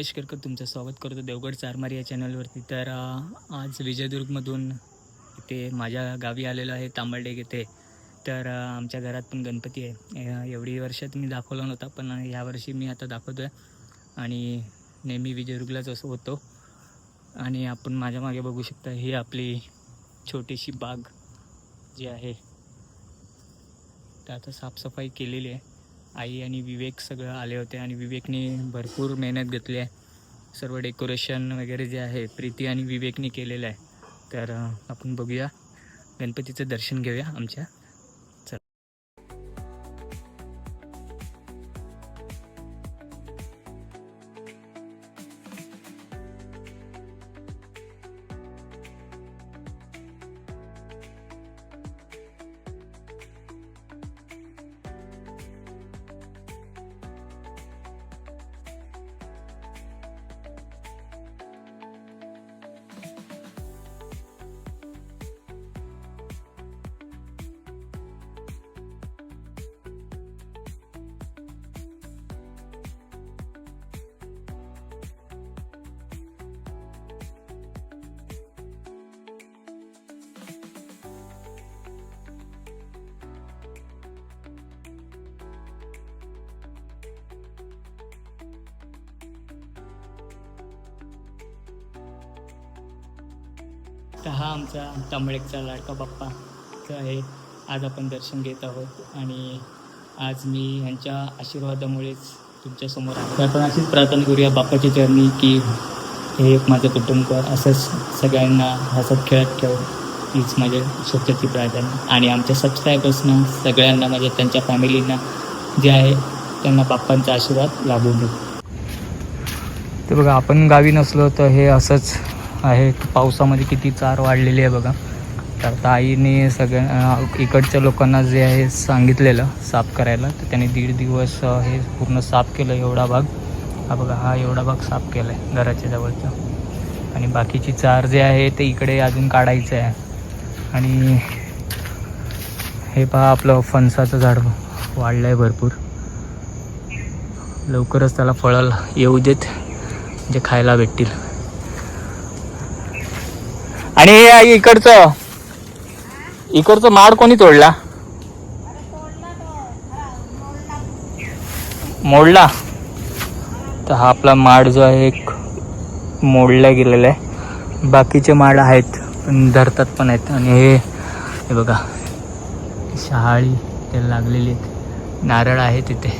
दीपेश केरकर तुमचं स्वागत करतो देवगड चारमारी या चॅनलवरती. तर आज विजयदुर्गमधून इथे माझ्या गावी आलेलो आहे तांबळडेग येथे तर आमच्या घरात पण गणपती आहे. एवढी वर्षात मी दाखवला नव्हता पण यावर्षी मी आता दाखवतो आहे आणि नेहमी विजयदुर्गलाच असं होतो. आणि आपण माझ्या मागे बघू शकता ही आपली छोटीशी बाग जी आहे. तर आता साफसफाई केलेली आहे. आई आणि विवेक सगळं आले होते आणि विवेकने भरपूर मेहनत घेतली आहे. सर्व डेकोरेशन वगैरे जे आहे प्रीती आणि विवेकने केलेलं आहे. तर आपण बघूया. गणपतीचं दर्शन घेऊया आमच्या. तर हा आमचा तांबळेकचा लाडका बाप्पा आहे. आज आपण दर्शन घेत आहोत आणि आज मी ह्यांच्या आशीर्वादामुळेच तुमच्यासमोर आहे. तर आपण अशीच प्रार्थना करूया बाप्पाच्या चरणी की हे एक माझं कुटुंब असंच सगळ्यांना हसत खेळत ठेव. हीच माझ्या स्वच्छती प्रार्थना. आणि आमच्या सबस्क्रायबर्सना सगळ्यांना माझ्या त्यांच्या फॅमिलींना जे आहे त्यांना बाप्पांचा आशीर्वाद लाभू दे तर बघा आपण गावी नसलो तर हे असंच आहे. पावसामध्ये किती चार वाढलेली आहे बघा. तर आता आईने सगळ्या इकडच्या लोकांना जे आहे सांगितलेलं साफ करायला तर त्यांनी दीड दिवस हे पूर्ण साफ केलं एवढा भाग. हा बघा हा एवढा भाग साफ केला आहे घराच्या जवळचा. आणि बाकीची चार जे आहे ते इकडे अजून काढायचं आहे. आणि हे पहा आपलं फणसाचं झाड वाढलं आहे भरपूर. लवकरच त्याला फळं येऊ देत जे खायला भेटतील. आणि हे आई इकडचं इकडचं माड कोणी तोडला? मोडला. तर हा आपला माड जो आहे एक मोडला गेलेला आहे. बाकीचे माड आहेत पण धरतात पण आहेत. आणि हे हे बघा. शहाळी त्याला लागलेली आहेत. नारळ आहे तिथे.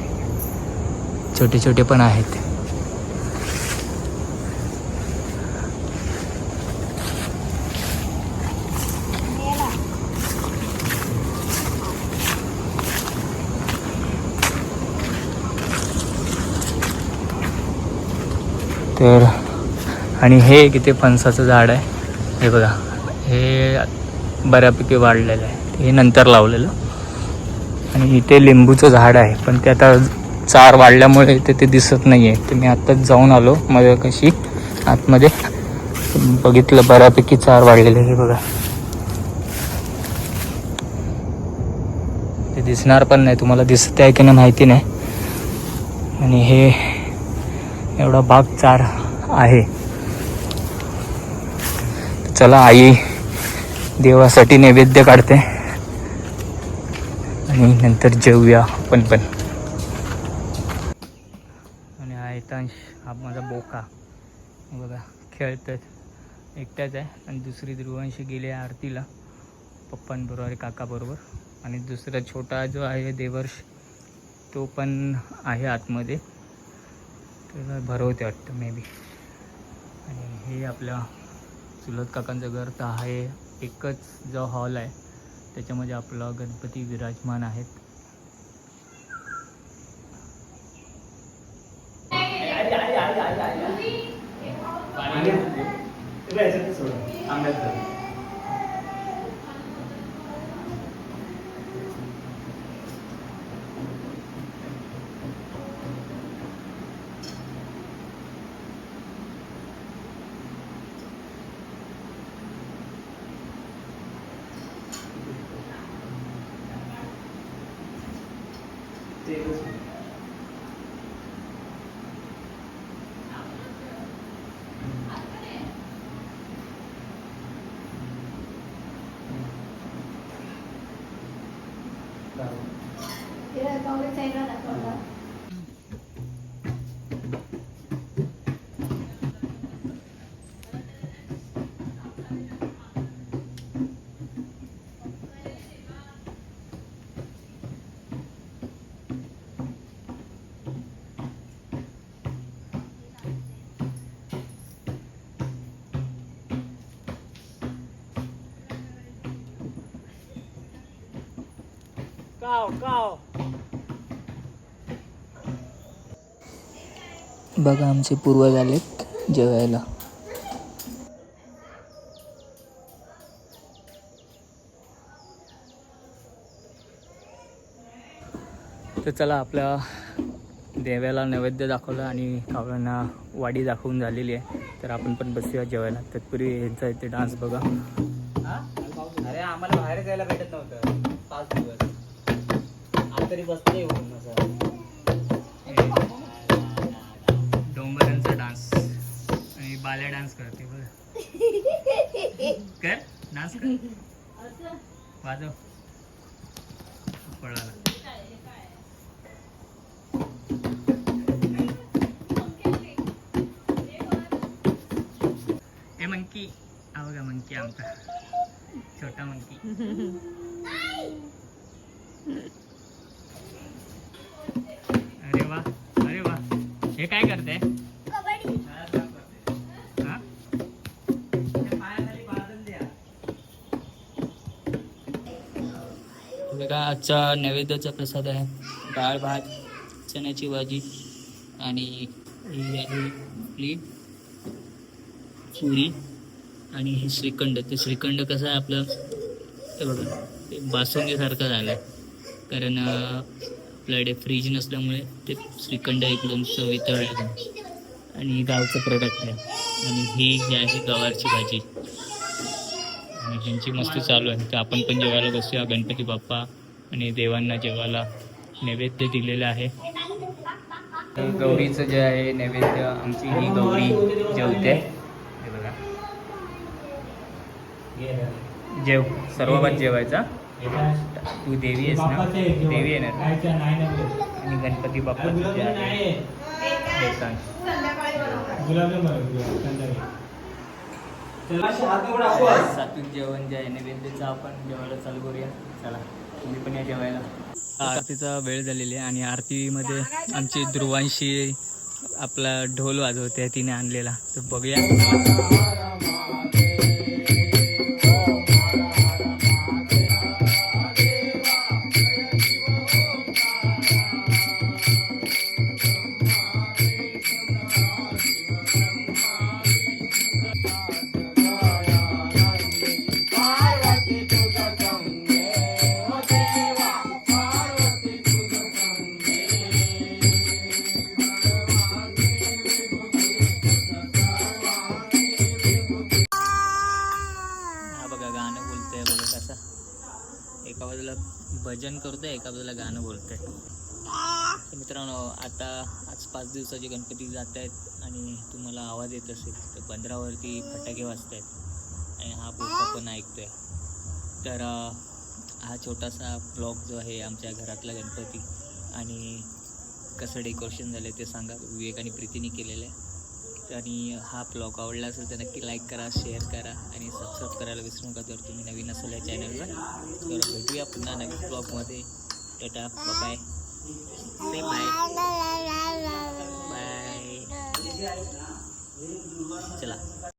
छोटे छोटे पण आहेत. तर आणि हे एक इथे फणसाचं झाड आहे. हे बघा हे बऱ्यापैकी वाढलेलं आहे. हे नंतर लावलेलं. आणि इथे लिंबूचं झाड आहे पण ते आता चार वाढल्यामुळे ते ते दिसत नाही आहे ते मी आत्ताच जाऊन आलो माझ्या कशी आतमध्ये. बघितलं बऱ्यापैकी चार वाढलेले हे बघा. ते दिसणार पण नाही तुम्हाला दिसत आहे की नाही माहिती नाही. आणि हे एवढा भाग चार आहे. चला आई देवासाठी नैवेद्य काढते. आणि नंतर जेवूया आपण पण. आणि हा येतांश हा माझा बोका. बघा खेळतात एकट्याच आहे आणि दुसरी ध्रुवांशी गेली आहे आरतीला. पप्पांबरोबर काकाबरोबर. आणि दुसरा छोटा जो आहे देवर्ष तो पण आहे आतमध्ये. तर भरवते वाटतं मे बी आणि हे आपल्या चुलत काकांचं घर तर आहे एकच जो हॉल आहे त्याच्यामध्ये आपला गणपती विराजमान आहेत. 别的高跟鞋一样的 बघा आमचे पूर्वज आलेत जेवायला. तर चला आपल्या देव्याला नैवेद्य दाखवलं आणि कावळ्यांना वाडी दाखवून झालेली आहे. तर आपण पण बसूया जेवायला. तत्पूर्वी यांचा इथे डान्स बघा. अरे आम्हाला बाहेर जायला भेटत नव्हतं. पाच दिवस. तरी बसते डोंबरांचा डोंगरांचा डान्स. आणि बाल्या डान्स करते बघ कर डान्स कर. वाजव. पळाला. ए मंकी. हा बघा मंकी आमचा. छोटा मंकी. अरे वा अरे वा. हे काय करते? हा? बघा आजचा नैवेद्याचा प्रसाद आहे. डाळ भात चण्याची भाजी आणि ही पुरी आणि हे श्रीखंड. ते श्रीखंड कसं आहे आपलं? बघा ते बासुंदीसारखं झालं आहे कारण आपल्याकडे फ्रीज नसल्यामुळे ते श्रीखंड एकदम चवितळलं आणि गावचं प्रोडक्ट आहे. आणि ही जी आहे गवारची भाजी. आणि ह्यांची मस्ती चालू आहे तर आपण पण जेवायला बसूया. गणपती बाप्पा आणि देवांना जेवायला नैवेद्य दिलेलं आहे. गौरीचं जे आहे नैवेद्य आमची ही गौरी जेवते. बघा. जेव सर्व जेवायचा. तू देवी आहेस ना? देवी आहे ना? आणि गणपती बाप्पा. सात्विक जेवण जे आहे नैवेद्याचं आपण जेवायला चालू करूया. चला तुम्ही पण या जेवायला. आरतीचा वेळ झालेली आहे आणि आरतीमध्ये आमची ध्रुवांशी आपला ढोल वाजवते तिने आणलेला. तर बघूया. बाजूला गाणं बोलत आहे मित्रांनो आता आज पाच दिवसाचे गणपती जात आहेत आणि तुम्हाला आवाज येत असेल तर बंदरावरती फटाके वाजत आहेत आणि हा पोपा पण ऐकतोय. तर हा छोटासा ब्लॉग जो आहे आमच्या घरातला गणपती आणि कसं डेकोरेशन झालं ते सांगा. विवेक आणि प्रीतीने केलेलं आहे. आणि हा ब्लॉग आवडला असेल तर नक्की लाईक करा शेअर करा आणि सबस्क्राईब करायला विसरू नका जर तुम्ही नवीन असाल या चॅनलवर तर भेटूया पुन्हा नवीन ब्लॉगमध्ये tata bye say bye bye चला